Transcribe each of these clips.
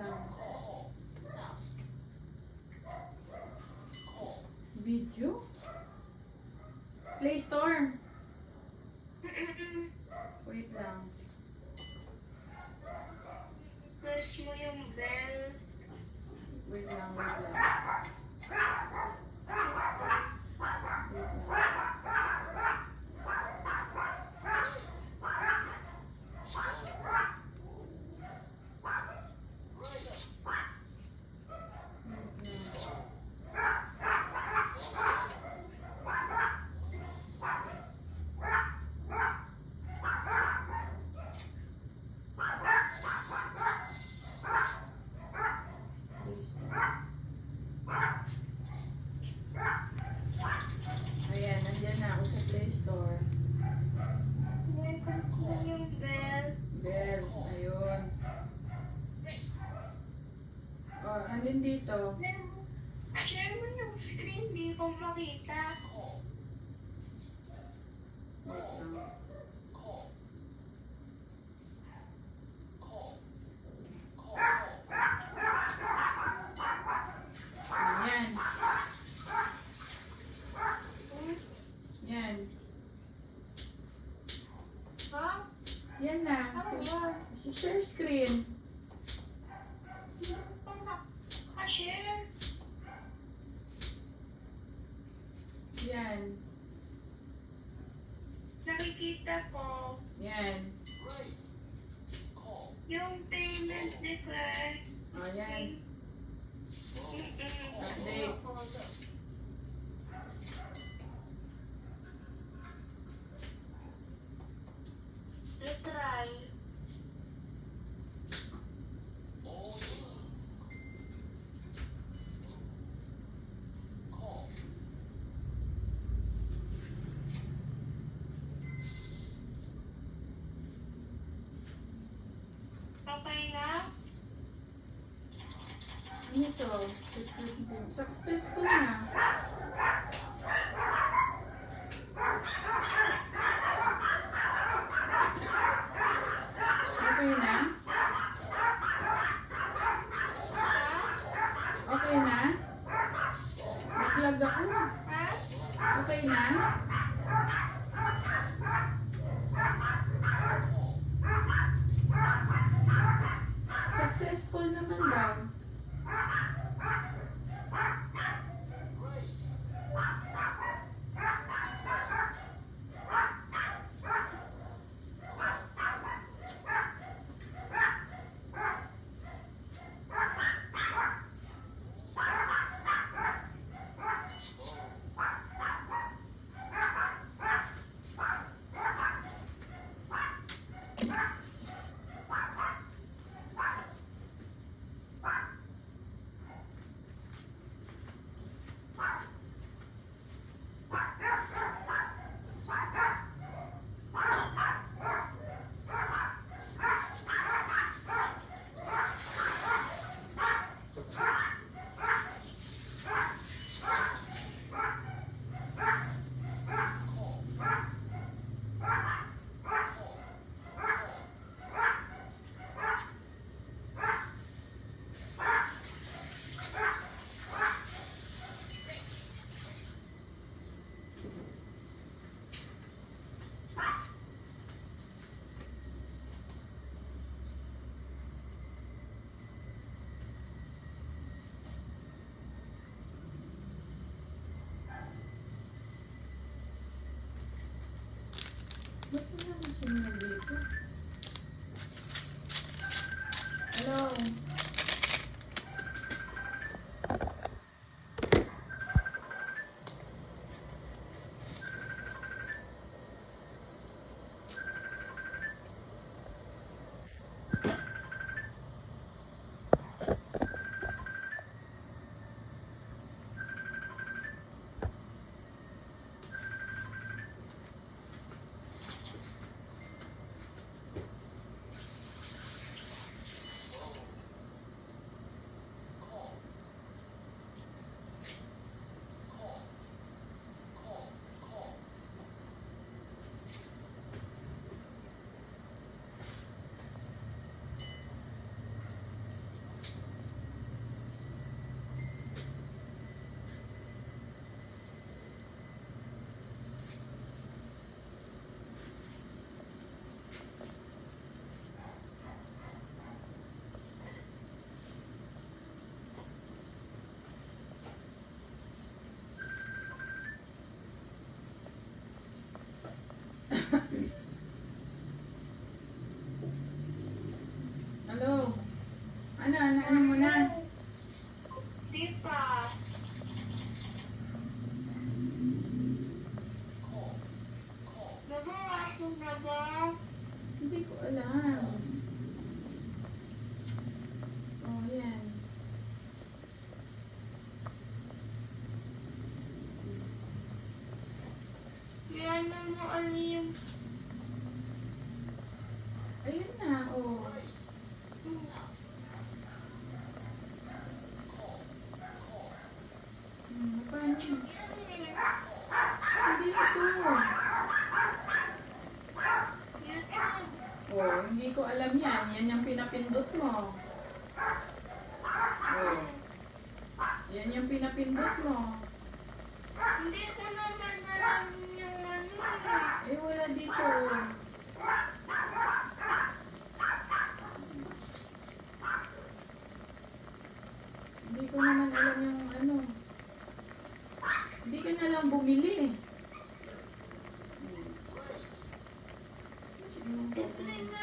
嗯。gusto? Share mo yung screen, di ko makita. Ayan. Ayan. Yan na. Diba? Share screen. yan. Update. Literal. Papay na. Ito, successful na. Hello? Ano mo na? yan. Yan yung pinapindot mo. Oh. Yan yung pinapindot mo. Hindi ko naman alam yung ano. Eh, eh wala dito. Hindi ko naman alam yung ano. Hindi ka na lang bumili eh. Hmm.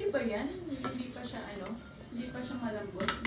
Pwede ba yan? Hindi pa siya ano? Hindi pa siya malambot?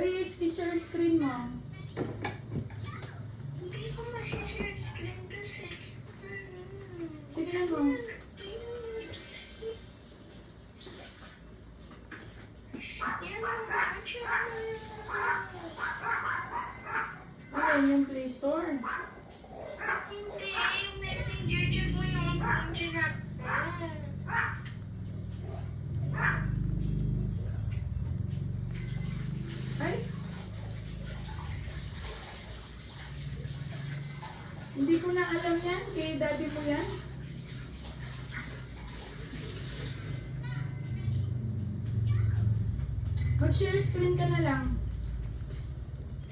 Share screen mo. Hindi ko na alam yan. Kay daddy mo yan. Mag-share screen ka na lang.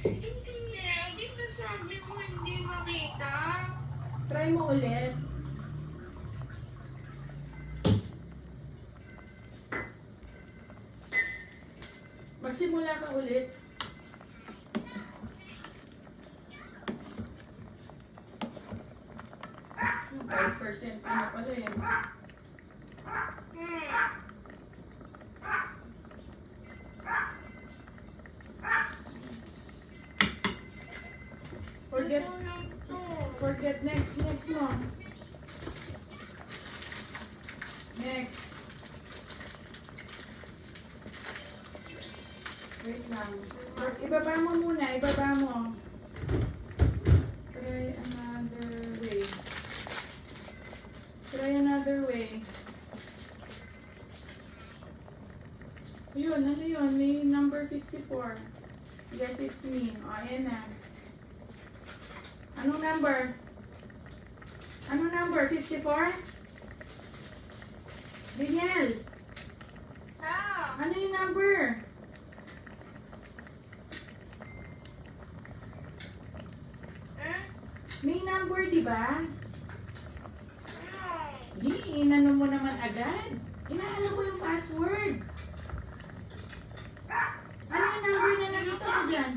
Hindi na, di ba sabi mo hindi makita? Try mo ulit. Magsimula ka ulit. Yung 5% ka na pala eh. Forget, forget next, next mo. 16. O, ayan na. Number? Anong number? 54? Daniel? Ah. Ano yung number? Huh? May number, di ba? Di, inano mo naman agad. Inaano ko yung password. Ano yung number na nakita ko dyan?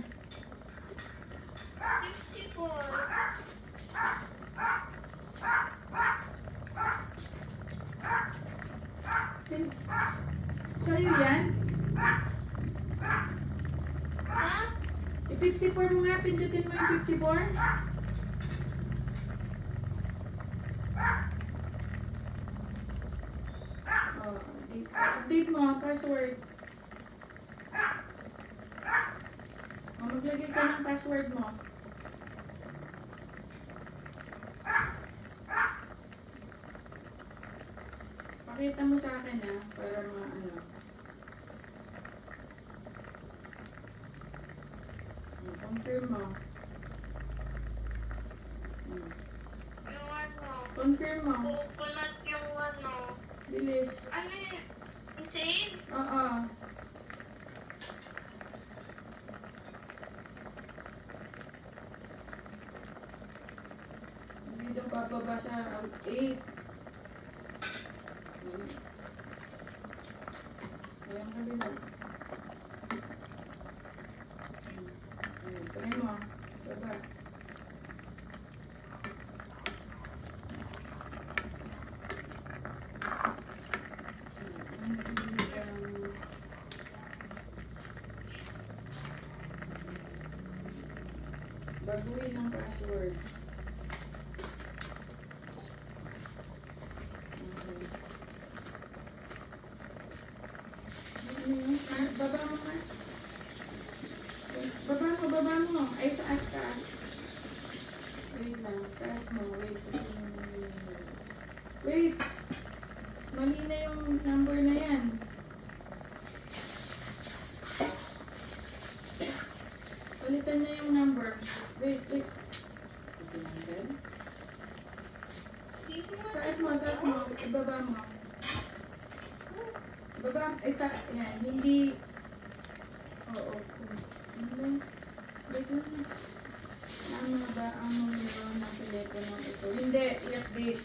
54. Pin- Sa'yo yan? Ha? I-54 mo nga, pindutin mo yung 54. Oh, update, update mo ang password. Oh, maglagay ka ng password mo. Pakita mo sa akin ah, para maano. Hmm, Confirm mo. Hmm. Yung ano? Confirm mo. Coconut yung ano? Bilis. Ano yun? Save? Oo. Daw bababa sa 8. Ayan ka din. Ayan, try mo. Baba. Hindi ka- Baguhin ang password. Okay. Ano yun? Ah, Baba mo nga. baba mo. Ay, taas, taas. Wait lang. Taas mo. Wait. Wait. Mali na yung number na yan. Palitan na yung number. Wait, wait. Taas mo, taas mo. Ibaba mo. Ibaba. Ay. Yan. Hindi. Oo. Ano? Wait lang. Ano ba ang numero ng telepono ito? Hindi. I-update.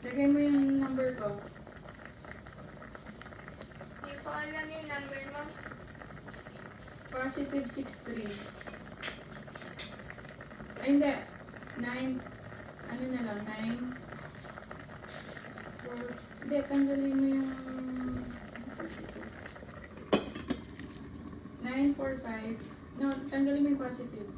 Lagay mo yung number ko. Hindi ko alam yung number mo. Positive 63. Ay, hindi. 9. Ano na lang? 9. 4. Hindi, tanggalin mo yung... 9, 4, 5. No, tanggalin mo yung positive.